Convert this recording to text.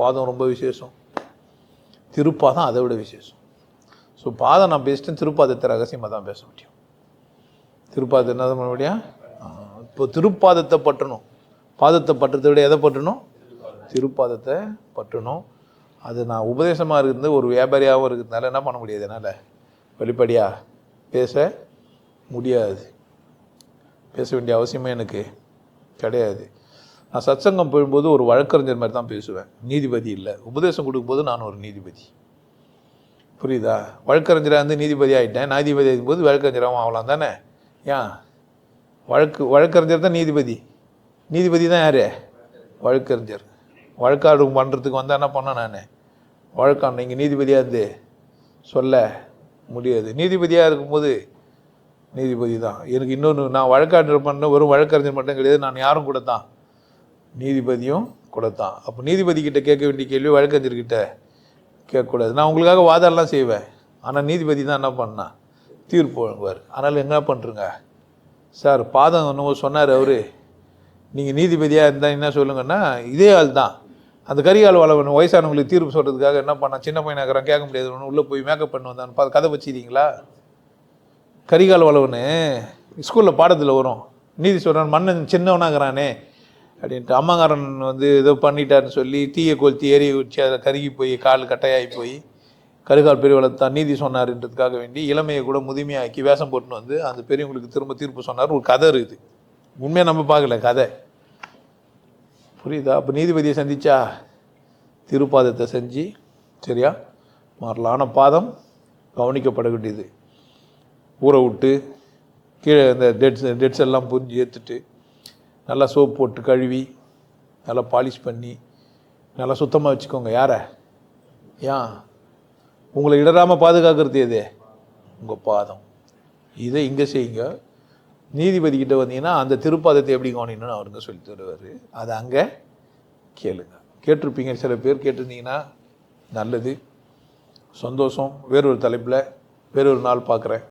பாதம் ரொம்ப விசேஷம். திருப்பாதம் அதை விட விசேஷம். ஸோ பாதம் நான் பேசிட்டேன் திருப்பாதத்தை ரகசியமாக தான் பேச முடியும். திருப்பாதத்தை என்ன பண்ண முடியும்? இப்போ திருப்பாதத்தை பற்றணும். பாதத்தை பற்றதை விட எதை பற்றணும்? திருப்பாதத்தை பற்றணும். அது நான் உபதேசமாக இருந்து ஒரு வியாபாரியாகவும் இருக்கிறதுனால என்ன பண்ண முடியாது என்னால்? வெளிப்படையாக பேச முடியாது. பேச வேண்டிய அவசியமே எனக்கு கிடையாது. நான் சத்சங்கம் போகும்போது ஒரு வழக்கறிஞர் மாதிரி தான் பேசுவேன். நீதிபதி இல்லை. உபதேசம் கொடுக்கும்போது நான் ஒரு நீதிபதி. புரியுதா? வழக்கறிஞராக இருந்து நீதிபதி ஆகிட்டேன் நீதிபதி ஆகும்போது வழக்கறிஞராகவும் ஆகலாம் தானே? ஏன்? வழக்கு வழக்கறிஞர் தான் நீதிபதி. நீதிபதி தான் யார்? வழக்கறிஞர். வழக்காடு பண்ணுறதுக்கு வந்தால் என்ன பண்ணேன் நான்? வழக்காடு இங்கே நீதிபதியாக இருந்து? சொல்ல முடியாது. நீதிபதியாக இருக்கும்போது நீதிபதி தான். எனக்கு இன்னொன்று நான் வழக்காடு பண்ண வெறும் வழக்கறிஞர் மட்டும் கிடையாது. நான் யாரும் கூட தான். நீதிபதியும் கூட தான் அப்போ நீதிபதிக்கிட்ட கேட்க வேண்டிய கேள்வி வழக்கறிஞர்கிட்ட கேட்கக்கூடாது. நான் உங்களுக்காக வாதம்லாம் செய்வேன். ஆனால் நீதிபதி தான் என்ன பண்ணான் தீர்ப்பு வழங்குவார். அதனால் என்ன பண்ணுறங்க சார் பாதம் என்னவோ சொன்னார் அவரு. நீங்கள் நீதிபதியாக இருந்தால் என்ன சொல்லுங்கன்னா இதே ஆள் தான். அந்த கரிகால் வளவன் வயசானவங்களுக்கு தீர்ப்பு சொல்கிறதுக்காக என்ன பண்ணான் சின்ன பையனாக இருக்கிறான் கேட்க முடியாது. ஒன்று உள்ளே போய் மேக்கப் பண்ண வந்தான். பார்த்து கதை வச்சுக்கிறீங்களா? கரிகால் வளவன் ஸ்கூலில் பாடத்தில் வரும். நீதி சொல்கிறான் மன்னன் சின்னவனாகிறானே அப்படின்ட்டு. அம்மாக்காரன் வந்து ஏதோ பண்ணிட்டாருன்னு சொல்லி தீயை கொளுத்தி ஏறி வச்சு அதில் கருகி போய் கால் கட்டையாகி போய் கருகால் பெரியவளை தான் நீதி சொன்னார்ன்றதுக்காக வேண்டி இளமையை கூட முதுமையாக்கி வேஷம் போட்டுன்னு வந்து அந்த பெரியவங்களுக்கு திரும்ப தீர்ப்பு சொன்னார். ஒரு கதை இருக்குது. உண்மையாக நம்ம பார்க்கல கதை. புரியுதா? அப்போ நீதிபதியை சந்திச்சா திருப்பாதத்தை செஞ்சு சரியா? மாறலான பாதம் கவனிக்கப்பட வேண்டியது. ஊற விட்டு கீழே இந்த டெட்ஸ் டெட்ஸ் எல்லாம் புரிஞ்சு ஏற்றுட்டு நல்லா சோப் போட்டு கழுவி நல்லா பாலிஷ் பண்ணி நல்லா சுத்தமாக வச்சுக்கோங்க. யாரை? ஏன்? உங்களை இடராமல் பாதுகாக்கிறது எது? உங்கள் பாதம். இதை இங்கே செய்யுங்க. நீதிபதிக்கிட்ட வந்தீங்கன்னா அந்த திருப்பாதத்தை எப்படி கவனிக்கணும்னு அவருங்க சொல்லி தருவார். அதை அங்கே கேளுங்க. கேட்டிருப்பீங்க. சில பேர் கேட்டிருந்தீங்கன்னா நல்லது. சந்தோஷம். வேறொரு தலைப்பில் வேறொரு நாள் பார்க்குறேன்.